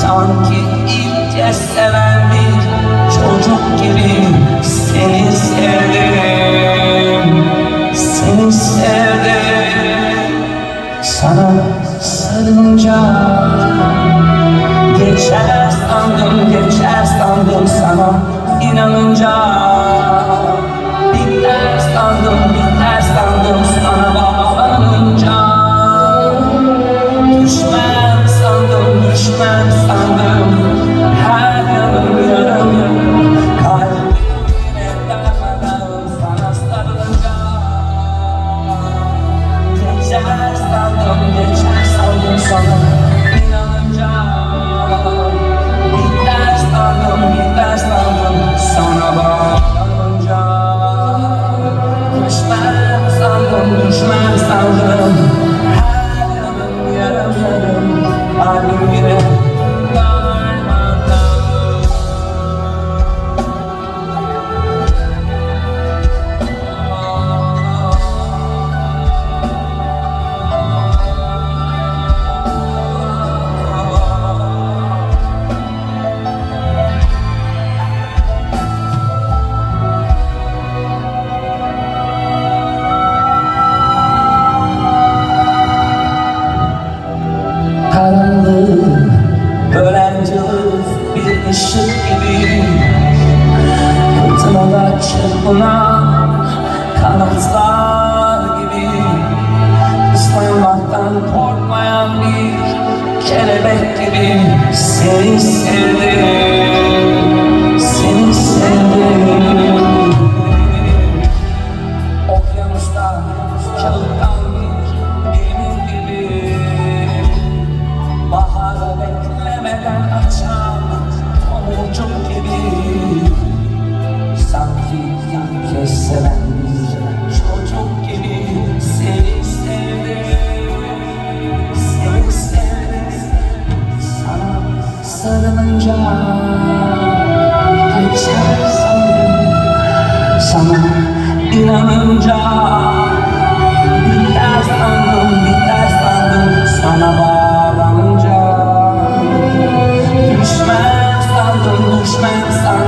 Sanki ilk kez çocuk gibi Seni sevdim Seni sevdim. Sana sarılınca Geçer sandım, geçer sandım sana inanınca düşmem Çırpınan kanatlar gibi. Islanmaktan korkmayan bir kelebek gibi Seni sevdim, seni sevdim. Okyanusta kağıttan bir gemi gibi. Baharı beklemeden açan tomurcuk gibi sandım Sana. İnanınca Biter sandım, biter sandım sana bağlanınca. Düşmem sandım, düşmem sandım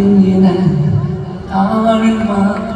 yine. Darma